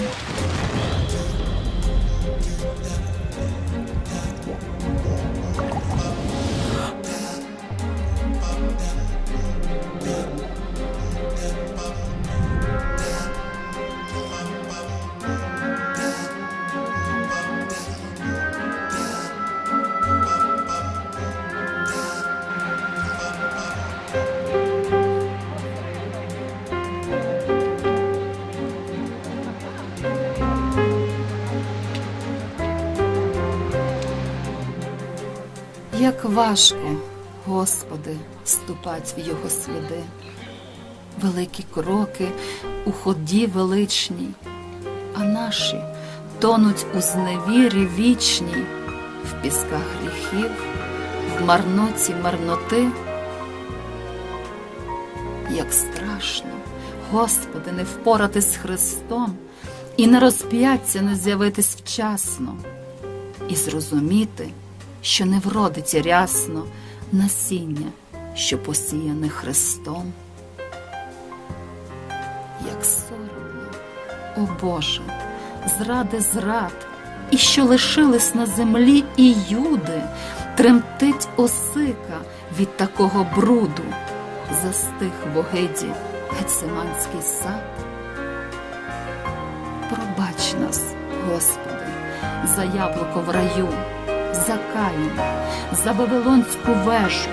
Yeah. Як важко, Господи, ступать в Його сліди, великі кроки у ході величній, а наші тонуть у зневірі вічній, в пісках гріхів, в марноті марноти. Як страшно, Господи, не впоратись з Христом і на розп'яття не з'явитись вчасно, і зрозуміти, що не вродить рясно насіння, що посіяне Христом. Як соромно, о Боже, зради зрад, і що лишились на землі і юди, тремтить осика від такого бруду, застиг в огиді Гециманський сад. Пробач нас, Господи, за яблуко в раю, за Каїн, за Вавилонську вежу,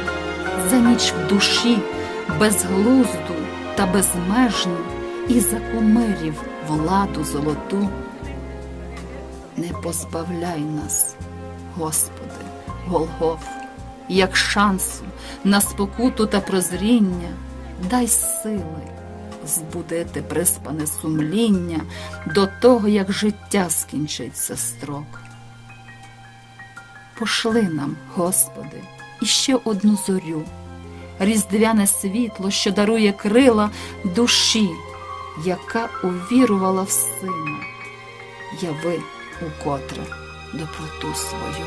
за ніч в душі, безглузду та безмежну, і за кумирів владу золоту. Не позбавляй нас, Господи, Голгоф, як шансу на спокуту та прозріння, дай сили збудити приспане сумління до того, як життя скінчиться строк пошли нам, Господи, іще одну зорю, різдвяне світло, що дарує крила душі, яка увірувала в сина, яви укотре доброту свою.